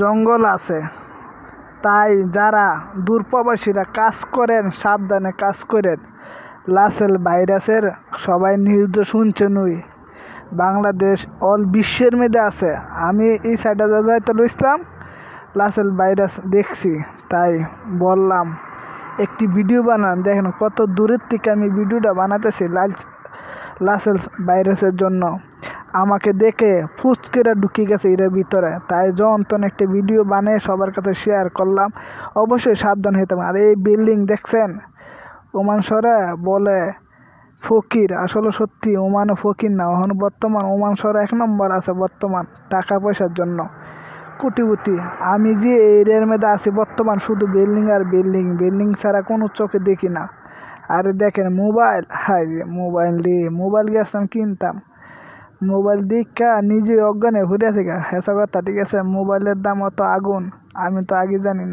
জঙ্গল আছে। তাই যারা দূরপ্রবাসীরা কাজ করেন, সাবধানে কাজ করেন। লাসেল ভাইরাসের সবাই নিউজ শুনছেনই বাংলাদেশ অল বিশ্বের মধ্যে আছে। আমি এই সাইডে যাইতুল ইসলাম লাসেল ভাইরাস দেখছি। তাই বললাম, একটি ভিডিও বানান। দেখেন কত দূরের থেকে আমি ভিডিওটা বানাতেছি লাল লাসেল ভাইরাসের জন্য। আমাকে দেখে ফুচকেরা ঢুকে গেছে এর ভিতরে। তাই যন্ত্রণ একটা ভিডিও বানিয়ে সবার কাছে শেয়ার করলাম। অবশ্যই সাবধান হইতে আর এই বিল্ডিং দেখছেন? ওমান সরে বলে, ফকির, আসলে সত্যি ওমানও ফকির না। এখন বর্তমান ওমান সরে এক নম্বর আছে বর্তমান টাকা পয়সার জন্য। কোটিপতি, আমি যে এরিয়ার মধ্যে আছি বর্তমান শুধু বিল্ডিং আর বিল্ডিং বিল্ডিং ছাড়া কোনো চোখে দেখি না। আর দেখেন মোবাইল হাই মোবাইল দিয়ে মোবাইল গেছিলাম কিনতাম। মোবাইল দীক্ষা নিজে অজ্ঞানে ঘুরে থেকে হেসা কথা, ঠিক আছে? মোবাইলের দাম অত আগুন, আমি তো আগে জানি না।